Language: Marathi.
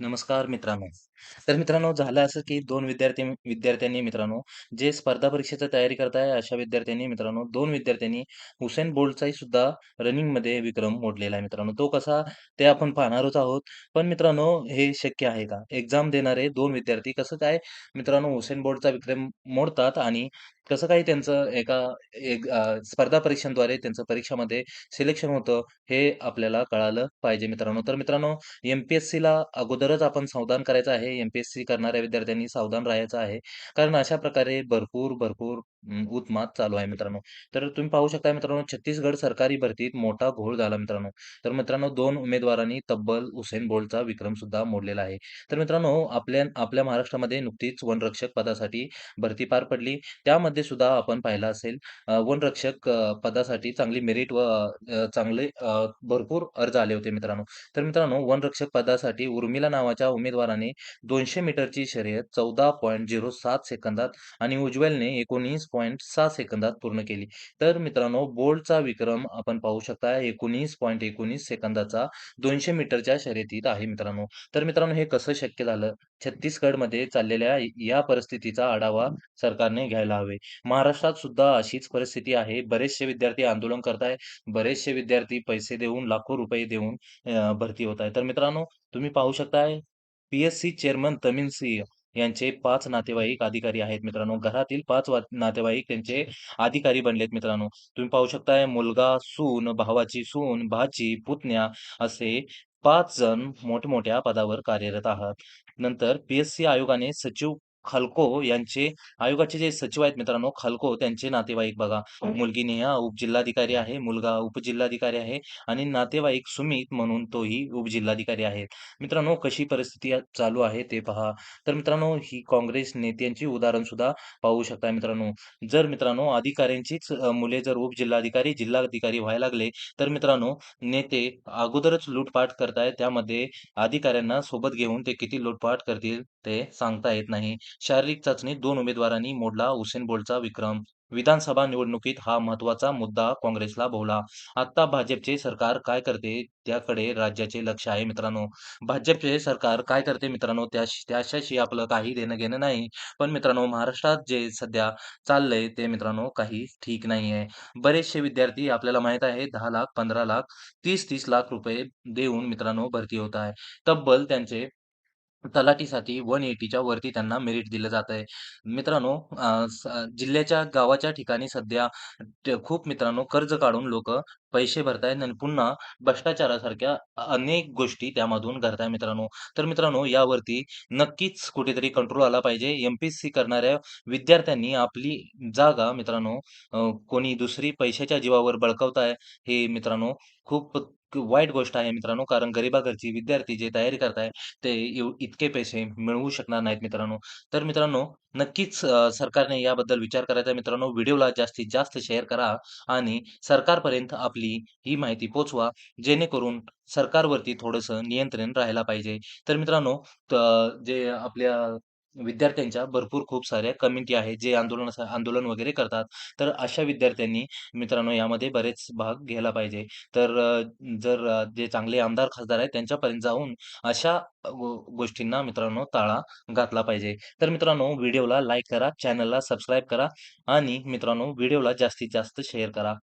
नमस्कार मित्रांनो. तर मित्रांनो झालं असं, की 2 विद्यार्थी विद्यार्थ्यांनी मित्रांनो, जे स्पर्धा परीक्षेची तयारी करत आहे, अशा विद्यार्थ्यांनी मित्रांनो 2 विद्यार्थ्यांनी हुसेन बोल्टचाही सुद्धा रनिंगमध्ये विक्रम मोडलेला आहे मित्रांनो. तो कसा ते आपण पाहणारच आहोत. पण मित्रांनो हे शक्य आहे का? एक्झाम देणारे 2 विद्यार्थी कसं काय मित्रांनो हुसेन बोल्टचा विक्रम मोडतात आणि कसं काय त्यांचं एका एक अ, स्पर्धा परीक्षांद्वारे त्यांचं परीक्षामध्ये सिलेक्शन होतं, हे आपल्याला कळालं पाहिजे मित्रांनो. तर मित्रांनो एम-पी-एस-सीला अगोदरच आपण सावधान करायचं आहे. एम-पी-एस-सी करणाऱ्या विद्यार्थ्यांनी सावधान राहायचं आहे. कारण अशा प्रकारे भरपूर, भरपूर अं, चालू आहे मित्रांनो. तर तुम्ही पाहू शकता मित्रांनो, छत्तीसगड सरकारी भरतीत मोठा घोळ झाला मित्रांनो. तर मित्रांनो 2 उमेदवारांनी तब्बल उसेन बोल्टचा विक्रम सुद्धा मोडलेला आहे. तर मित्रांनो आपल्या आपल्या महाराष्ट्रामध्ये नुकतीच वनरक्षक पदासाठी भरती पार पडली. त्यामध्ये सुद्धा आपण पाहिलं असेल अ, वनरक्षक अ, पदासाठी चांगली मेरिट व अ, चांगले अ, भरपूर अर्ज आले होते मित्रांनो. तर मित्रांनो वनरक्षक पदासाठी उर्मिला नावाच्या उमेदवाराने 200 मीटरची शर्यत 14.07 सेकंदात आणि पॉईंट सहा सेकंदात पूर्ण केली. तर मित्रांनो बोल्टचा विक्रम आपण पाहू शकता 19.19 सेकंदाचा दोनशे मीटरच्या शर्यतीत आहे मित्रांनो. तर मित्रांनो हे कसं शक्य झालं? छत्तीसगडमध्ये चाललेल्या या परिस्थितीचा आढावा सरकारने घ्यायला हवे. महाराष्ट्रात सुद्धा अशीच परिस्थिती आहे. बरेचसे विद्यार्थी आंदोलन करत आहे. बरेचसे विद्यार्थी पैसे देऊन, लाखो रुपये देऊन भरती होत आहे. तर मित्रांनो तुम्ही पाहू शकताय पी-एस-सी चेअरमन तमिन सिंह यांचे पाच नातेवाईक अधिकारी आहेत मित्रांनो. घरातील पाच नातेवाईक त्यांचे अधिकारी बनलेत मित्रांनो. तुम्ही पाहू शकताय मुलगा, सून, भावाची सून, भाची, पुतण्या असे पाच जण मोठमोठ्या पदावर कार्यरत आहात. नंतर पी-एस-सी आयोगाने सचिव खलको यांचे आयोगाचे जे सचिव आहेत मित्रांनो खलको त्यांचे नातेवाईक बघा. मुलगी नेहा उपजिल्हाधिकारी आहे, मुलगा उपजिल्हाधिकारी आहे आणि नातेवाईक सुमित म्हणून तोही उपजिल्हाधिकारी आहे. मित्रांनो कशी परिस्थिती चालू आहे ते पहा. तर मित्रांनो ही काँग्रेस नेत्यांची उदाहरण सुद्धा पाहू शकता मित्रांनो. जर मित्रांनो अधिकाऱ्यांचीच मुले जर उपजिल्हाधिकारी, जिल्हाधिकारी व्हायला लागले, तर मित्रांनो नेते अगोदरच लूटपाट करतायत. त्यामध्ये अधिकाऱ्यांना सोबत घेऊन ते किती लूटपाट करतील ते सांगता येत नाही. शारीरिक चाचणीत दोन उमेदवारांनी मोडला उसेन बोल्टचा विक्रम. विधानसभा निवडणुकीत हा महत्त्वाचा मुद्दा काँग्रेसला भोवला. आता भाजपचे सरकार काय करते त्याकडे राज्याचे लक्ष आहे मित्रांनो. भाजपचे सरकार काय करते मित्रांनो त्याशी त्याच्याशी आपलं काही देणं-घेणं नाही. पण मित्रांनो महाराष्ट्रात जे सध्या चाललंय ते मित्रांनो काही ठीक नाहीये. बरेचसे विद्यार्थी आपल्याला माहीत आहे दहा लाख, 15 लाख, तीस तीस लाख रुपये देऊन मित्रांनो भरती होत आहे. तब्बल त्यांचे तलाठीसाठी वन एटीच्या वरती त्यांना मेरिट दिलं जातंय. मित्रांनो अ, स जिल्ह्याच्या गावाच्या ठिकाणी सध्या खूप मित्रांनो कर्ज काढून लोक पैसे भरतायत आणि पुन्हा भ्रष्टाचारासारख्या अनेक गोष्टी त्यामधून घडताय मित्रांनो. तर मित्रांनो यावरती नक्कीच कुठेतरी कंट्रोल आला पाहिजे. एम पी सी करणाऱ्या विद्यार्थ्यांनी आपली जागा मित्रांनो कोणी दुसरी पैशाच्या जीवावर बळकवताय हे मित्रांनो खूप वाईट गोष्ट आहे मित्रांनो. कारण गरिबाघरची विद्यार्थी जे तयारी करताय ते इतके पैसे मिळवू शकणार नाहीत मित्रांनो. तर मित्रांनो नक्कीच सरकारने याबद्दल विचार करायचा मित्रांनो. व्हिडिओला जास्तीत जास्त शेअर करा आणि सरकारपर्यंत आपली ही माहिती पोचवा जेणेकरून सरकारवरती थोडंसं नियंत्रण राहायला पाहिजे. तर मित्रांनो जे आपल्या विद्यार्थ्यांच्या भरपूर खूप साऱ्या कमिटी आहेत, जे आंदोलन आंदोलन वगैरे करतात. तर अशा विद्यार्थ्यांनी मित्रांनो यामध्ये बरेच भाग घ्यायला पाहिजे. तर जर जे चांगले आमदार, खासदार आहेत त्यांच्यापर्यंत जाऊन अशा गोष्टींना मित्रांनो ताळा घातला पाहिजे. तर मित्रांनो व्हिडिओला लाईक करा, चॅनलला सबस्क्राईब करा आणि मित्रांनो व्हिडिओला जास्तीत जास्त शेअर करा.